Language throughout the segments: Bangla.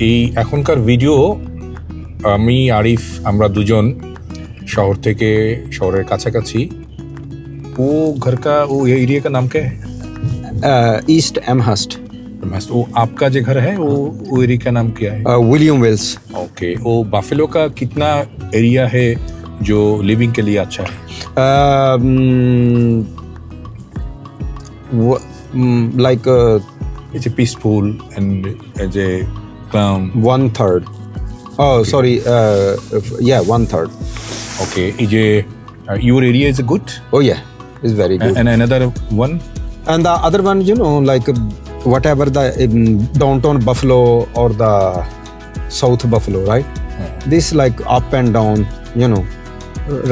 এই এখনকার ভিডিও আমি আরিফ আমরা দুজন শহর থেকে শহরের কাছাকাছি ও घर का वो ये एरिया का नाम क्या है ईस्ट एमहस्ट मस्त वो आपका जो घर है वो वो एरिया का नाम क्या है विलियम वेल्स ओके वो बाफेलो का कितना एरिया है जो लिविंग के लिए अच्छा है like it's a peaceful and as a um, one third. Oh, sorry. Uh, yeah, one third. okay is uh, your area is good Oh, yeah, it's very good. and another one And the other one, you know, like uh, whatever the um, downtown Buffalo or the South Buffalo, right? This like up and down, you know,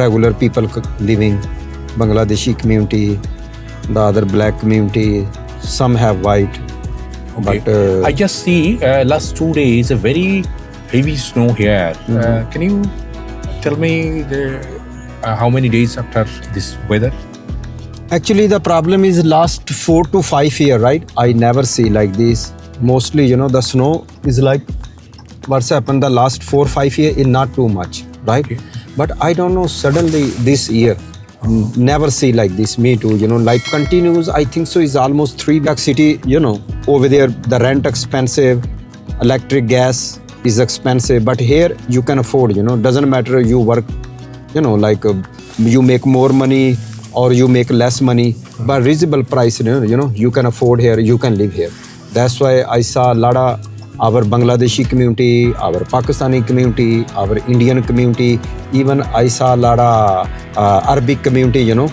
regular people living, Bangladeshi community, the other black community, some have white, Okay. but uh, I just see uh, last two days a very heavy snow here. Uh, can you tell me the, uh, how many days after this weather? Actually, the problem is last four to five year, right? I never see like this. Mostly, you know, the snow is like what's happened the last four five year is not too much, right? Okay. But I don't know. Suddenly this year, never see like this. Me too. You know, life continues. I think so. Is almost three lakh city. You know, over there the rent expensive, electric gas is expensive. But here you can afford. You know, doesn't matter you work you know like uh, you make more money or you make less money but reasonable price you know, you know you can afford here you can live here that's why i saw a lot of our bangladeshi community our pakistani community our indian community even i saw uh, arabic community you know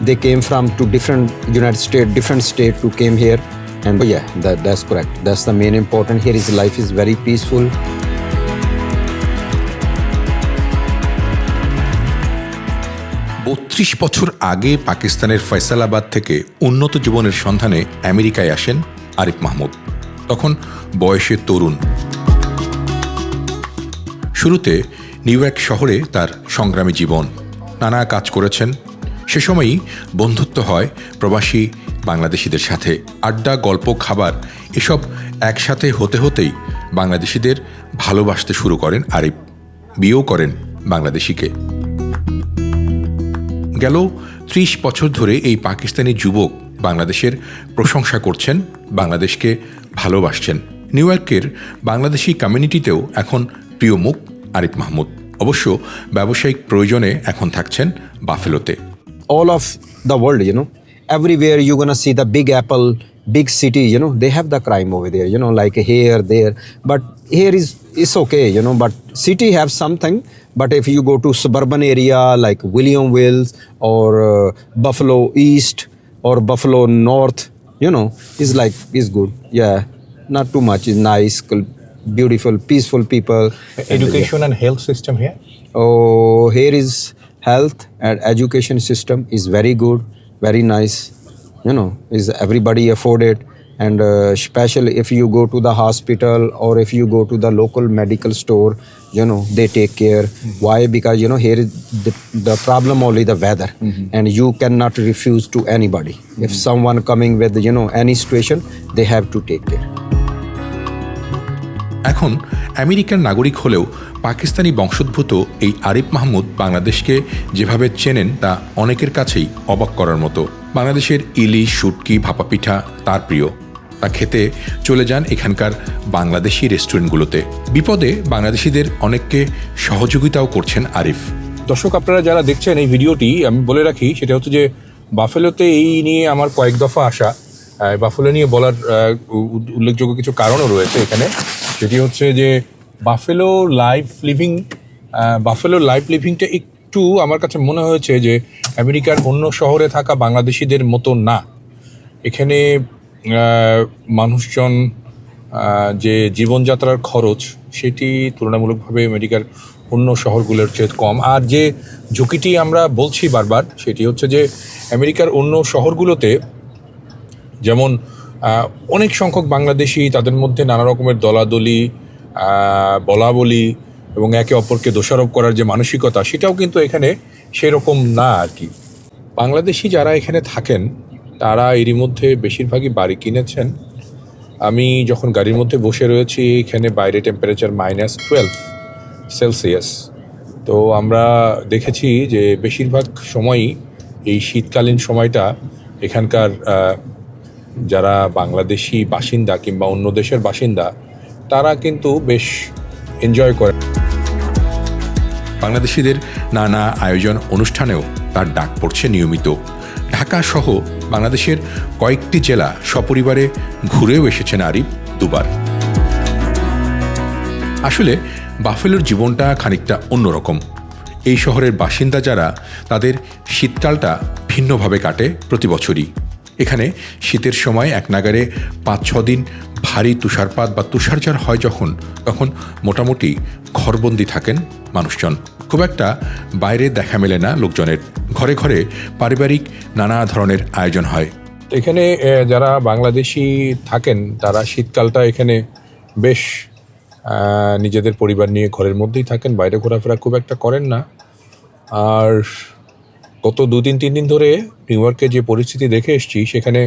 they came from to different united states different state to came here and yeah that, that's correct that's the main important here is life is very peaceful বত্রিশ বছর আগে পাকিস্তানের ফয়সালাবাদ থেকে উন্নত জীবনের সন্ধানে আমেরিকায় আসেন আরিফ মাহমুদ তখন বয়সে তরুণ। শুরুতে নিউ ইয়র্ক শহরে তার সংগ্রামী জীবন। নানা কাজ করেছেন। সে সময়ই বন্ধুত্ব হয় প্রবাসী বাংলাদেশিদের সাথে। আড্ডা, গল্প, খাবার এসব একসাথে হতে হতেই বাংলাদেশিদের ভালোবাসতে শুরু করেন আরিফ বিয়েও করেন বাংলাদেশিকে। গেল ত্রিশ বছর ধরে এই পাকিস্তানি যুবক বাংলাদেশের প্রশংসা করছেন, বাংলাদেশকে ভালোবাসছেন। নিউ ইয়র্কের বাংলাদেশি কমিউনিটিতেও এখন প্রিয় মুখ আরিফ মাহমুদ। অবশ্য ব্যবসায়িক প্রয়োজনে এখন থাকছেন বাফেলোতে। All of the world you know everywhere you gonna see the big apple big city you know they have the crime over there you know like here there but here is is okay you know but city have something but if you go to suburban area like Williamsville or Buffalo east or buffalo north you know is like is good. Yeah. Not too much. Is nice beautiful peaceful people. And, Education and health system here. Oh, here is health and education system is very good, very nice. You know, is everybody afforded, and uh, especially if you go to the hospital or if you go to the local medical store, you know they take care. mm -hmm. Why? Because you know here is the, the problem only the weather, mm -hmm. and you cannot refuse to anybody. mm -hmm. If someone coming with you know any situation, they have to take care. এখন আমেরিকার নাগরিক হলেও পাকিস্তানি বংশোদ্ভূত এই আরিফ মাহমুদ বাংলাদেশকে যেভাবে চেনেন তা অনেকের কাছেই অবাক করার মতো বাংলাদেশের ইলিশ শুটকি ভাপা পিঠা তার প্রিয় তা খেতে চলে যান এখানকার বাংলাদেশি রেস্টুরেন্টগুলোতে। বিপদে বাংলাদেশিদের অনেককে সহযোগিতাও করছেন আরিফ। দর্শক, আপনারা যারা দেখছেন এই ভিডিওটি, আমি বলে রাখি, সেটা হচ্ছে যে বাফেলোতে এই নিয়ে আমার কয়েক দফা আসা বাফেলো নিয়ে বলার উল্লেখযোগ্য কিছু কারণও রয়েছে এখানে। সেটি হচ্ছে যে Buffalo life living Buffalo life লিভিংটা একটু আমার কাছে মনে হয়েছে যে আমেরিকার অন্য শহরে থাকা বাংলাদেশিদের মতো না। এখানে মানুষজন যে জীবনযাত্রার খরচ সেটি তুলনামূলকভাবে আমেরিকার অন্য শহরগুলোর চেয়ে কম। আর যে ঝুঁকিটি আমরা বলছি বারবার সেটি হচ্ছে যে আমেরিকার অন্য শহরগুলোতে যেমন অনেক সংখ্যক বাংলাদেশি তাদের মধ্যে নানা রকমের দলাদলি আহ, বলা বলি এবং একে অপরকে দোষারোপ করার যে মানসিকতা সেটাও কিন্তু এখানে সেরকম না আর কি। বাংলাদেশি যারা এখানে থাকেন তারা এরই মধ্যে বেশিরভাগই বাড়ি কিনেছেন। আমি যখন গাড়ির মধ্যে বসে রয়েছি, এখানে বাইরে টেম্পারেচার মাইনাস টুয়েলভ সেলসিয়াস তো আমরা দেখেছি যে বেশিরভাগ সময়ই এই শীতকালীন সময়টা এখানকার যারা বাংলাদেশি বাসিন্দা কিংবা অন্য দেশের বাসিন্দা, তারা কিন্তু বেশ এনজয় করে। বাংলাদেশিদের নানা আয়োজন অনুষ্ঠানেও তার ডাক পড়ছে নিয়মিত। ঢাকা সহ বাংলাদেশের কয়েকটি জেলা সপরিবারে ঘুরেও এসেছেন আরিফ দুবার। আসলে বাফেলোর জীবনটা খানিকটা অন্যরকম। এই শহরের বাসিন্দা যারা, তাদের শীতকালটা ভিন্নভাবে কাটে প্রতি বছরই। এখানে শীতের সময় এক নাগারে পাঁচ ছ দিন ভারী তুষারপাত বা তুষারঝার হয় যখন, তখন মোটামুটি ঘরবন্দি থাকেন মানুষজন। খুব একটা বাইরে দেখা মেলে না লোকজনের। ঘরে ঘরে পারিবারিক নানা ধরনের আয়োজন হয়। এখানে যারা বাংলাদেশি থাকেন, তারা শীতকালটা এখানে বেশ নিজেদের পরিবার নিয়ে ঘরের মধ্যেই থাকেন, বাইরে ঘোরাফেরা খুব একটা করেন না। আর গত দু তিন তিন দিন ধরে নিউ ইয়র্কে যে পরিস্থিতি দেখে এসেছি, সেখানে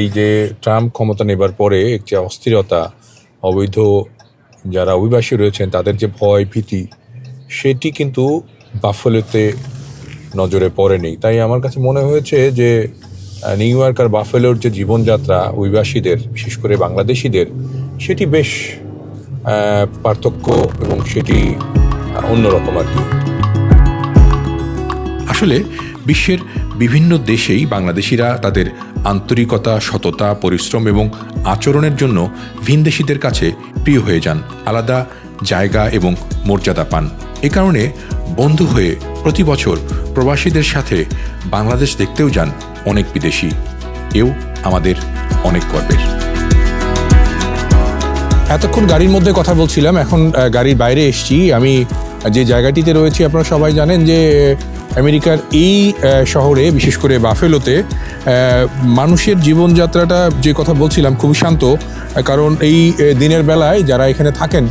এই যে ট্রাম্প ক্ষমতা নেবার পরে এক যে অস্থিরতা, অবৈধ যারা অভিবাসী রয়েছেন, তাদের যে ভয় ভীতি, সেটি কিন্তু বাফেলোতে নজরে পড়েনি। তাই আমার কাছে মনে হয়েছে যে নিউ ইয়র্ক আর বাফেলোর যে জীবনযাত্রা, অভিবাসীদের, বিশেষ করে বাংলাদেশিদের, সেটি বেশ পার্থক্য এবং সেটি অন্যরকম আর কি। আসলে বিশ্বের বিভিন্ন দেশেই বাংলাদেশিরা তাদের আন্তরিকতা, সততা, পরিশ্রম এবং আচরণের জন্য ভিনদেশিদের কাছে প্রিয় হয়ে যান। আলাদা জায়গা এবং মর্যাদা পান। এ কারণে বন্ধু হয়ে প্রতি বছর প্রবাসীদের সাথে বাংলাদেশ দেখতেও যান অনেক বিদেশি। এও আমাদের অনেক গর্বের। এতক্ষণ গাড়ির মধ্যে কথা বলছিলাম, এখন গাড়ির বাইরে এসেছি। আমি যে জায়গাটিতে রয়েছি, আপনারা সবাই জানেন যে, আমেরিকার এই শহরে, বিশেষ করে বাফেলোতে মানুষের জীবনযাত্রাটা যে কথা বলছিলাম খুবই শান্ত। কারণ এই দিনের বেলায় যারা এখানে থাকেন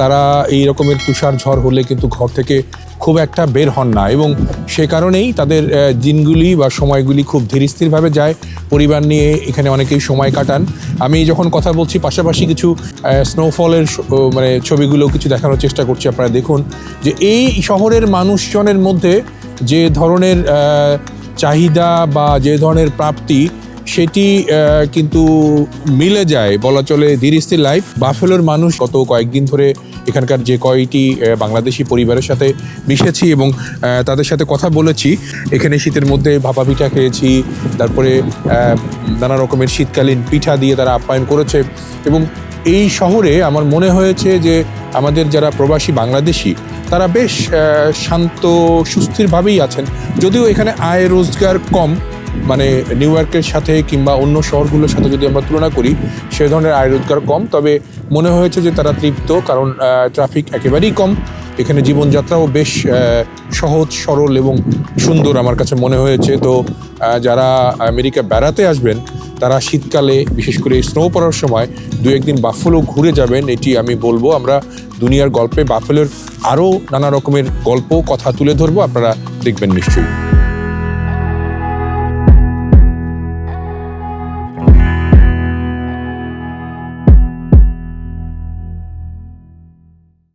তারা এই রকমের তুষার ঝড় হলে কিন্তু ঘর থেকে খুব একটা বের হন না। এবং সে কারণেই তাদের দিনগুলি বা সময়গুলি খুব ধীরস্থিরভাবে যায়। পরিবার নিয়ে এখানে অনেকেই সময় কাটান। আমি যখন কথা বলছি, পাশাপাশি কিছু স্নোফলের মানে ছবিগুলো কিছু দেখানোর চেষ্টা করছি, আপনারা দেখুন যে এই শহরের মানুষজনের মধ্যে যে ধরনের চাহিদা বা যে ধরনের প্রাপ্তি সেটি কিন্তু মিলে যায়, বলা চলে ধীরস্থির লাইফ বাফেলোর মানুষ গত কয়েকদিন ধরে এখানকার যে কয়টি বাংলাদেশি পরিবারের সাথে মিশেছি এবং তাদের সাথে কথা বলেছি। এখানে শীতের মধ্যে ভাপা পিঠা খেয়েছি, তারপরে নানা রকমের শীতকালীন পিঠা দিয়ে তারা আপ্যায়ন করেছে এবং এই শহরে আমার মনে হয়েছে যে আমাদের যারা প্রবাসী বাংলাদেশি, তারা বেশ শান্ত, সুস্থিরভাবেই আছেন। যদিও এখানে আয় রোজগার কম মানে নিউ ইয়র্কের সাথে কিংবা অন্য শহরগুলোর সাথে যদি আমরা তুলনা করি, সে ধরনের আয় রোজগার কম। তবে মনে হয়েছে যে তারা তৃপ্ত, কারণ ট্রাফিক একেবারেই কম। এখানে জীবনযাত্রাও বেশ সহজ, সরল এবং সুন্দর আমার কাছে মনে হয়েছে। তো যারা আমেরিকা বেড়াতে আসবেন, তারা শীতকালে, বিশেষ করে স্নো পড়ার সময়, দু একদিন বাফেলো ঘুরে যাবেন। এটি আমি বলব, আমরা দুনিয়ার গল্পে বাফেলোর আরও নানা রকমের গল্প, কথা তুলে ধরবো। আপনারা দেখবেন নিশ্চয়ই।